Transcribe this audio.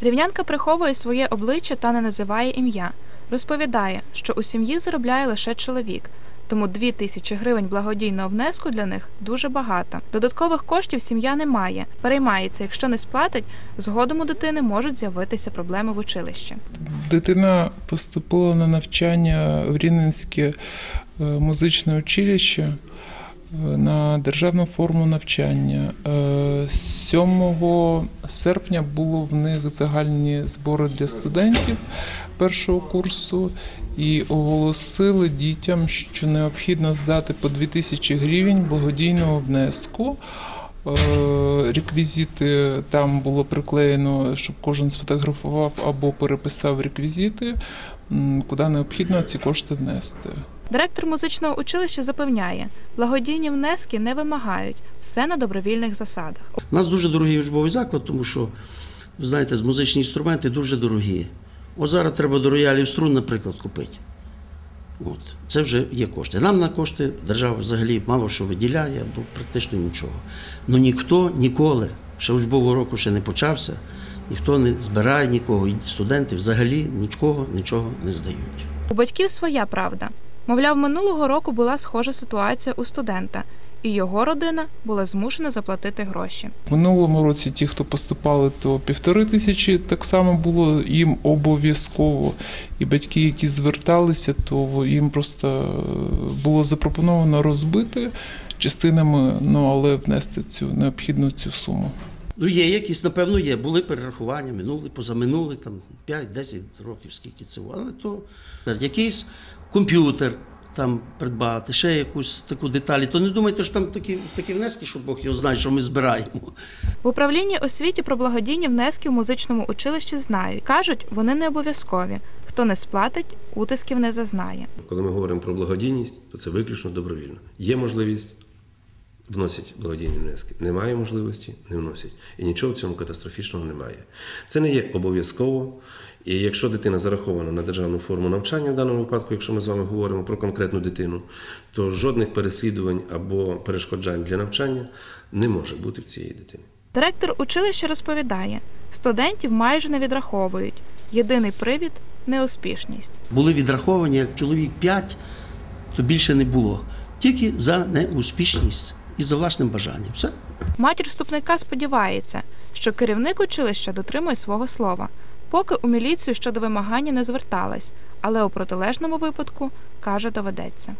Рівнянка приховує своє обличчя та не називає ім'я. Розповідає, що у сім'ї заробляє лише чоловік, тому дві тисячі гривень благодійного внеску для них дуже багато. Додаткових коштів сім'я не має. Переймається, якщо не сплатить, згодом у дитини можуть з'явитися проблеми в училищі. Дитина поступила на навчання в Рівненське е, музичне училище е, на державну форму навчання. Е, 7 серпня було в них загальні збори для студентів першого курсу і оголосили дітям, що необхідно здати по 2000 гривень благодійного внеску. Е, Реквізити там було приклеєно, щоб кожен сфотографував або переписав реквізити, куди необхідно ці кошти внести. Директор музичного училища запевняє, благодійні внески не вимагають, все на добровільних засадах. У нас дуже дорогий учбовий заклад, тому що, ви знаєте, музичні інструменти дуже дорогі. От зараз треба до роялів струн, наприклад, купити. От. Це вже є кошти. Нам на кошти держава взагалі мало що виділяє, або практично нічого. Ну ніхто ніколи, ще учбового року ще не почався, ніхто не збирає нікого, і студенти взагалі нічого, нічого не здають. У батьків своя правда. Мовляв, минулого року була схожа ситуація у студента, і його родина була змушена заплатити гроші. Минулому році ті, хто поступали, то півтори тисячі так само було їм обов'язково. І батьки, які зверталися, то їм просто е, було запропоновано розбити частинами, ну але внести цю необхідну цю суму. Ну, є якісь, напевно, є. Були перерахування, минули, позаминули, там 5-10 років, скільки це було. Але то якийсь комп'ютер там придбати, ще якусь таку деталі. То не думайте, що там такі, такі внески, що Бог його знає, що ми збираємо. В управлінні освіті про благодійні внески в музичному училищі знають. Кажуть, вони не обов'язкові. Хто не сплатить, утисків не зазнає. Коли ми говоримо про благодійність, то це виключно добровільно. Є можливість, вносять благодійні внески. Немає можливості, не вносять. І нічого в цьому катастрофічного немає. Це не є обов'язково. І якщо дитина зарахована на державну форму навчання, в даному випадку, якщо ми з вами говоримо про конкретну дитину, то жодних переслідувань або перешкоджань для навчання не може бути в цієї дитини. Директор училища розповідає, студентів майже не відраховують. Єдиний привід неуспішність. Були відраховані, як чоловік 5, то більше не було. Тільки за неуспішність і за власним бажанням. Все. Матір вступника сподівається, що керівник училища дотримує свого слова. Поки у міліцію щодо вимагання не зверталась, але у протилежному випадку каже, доведеться.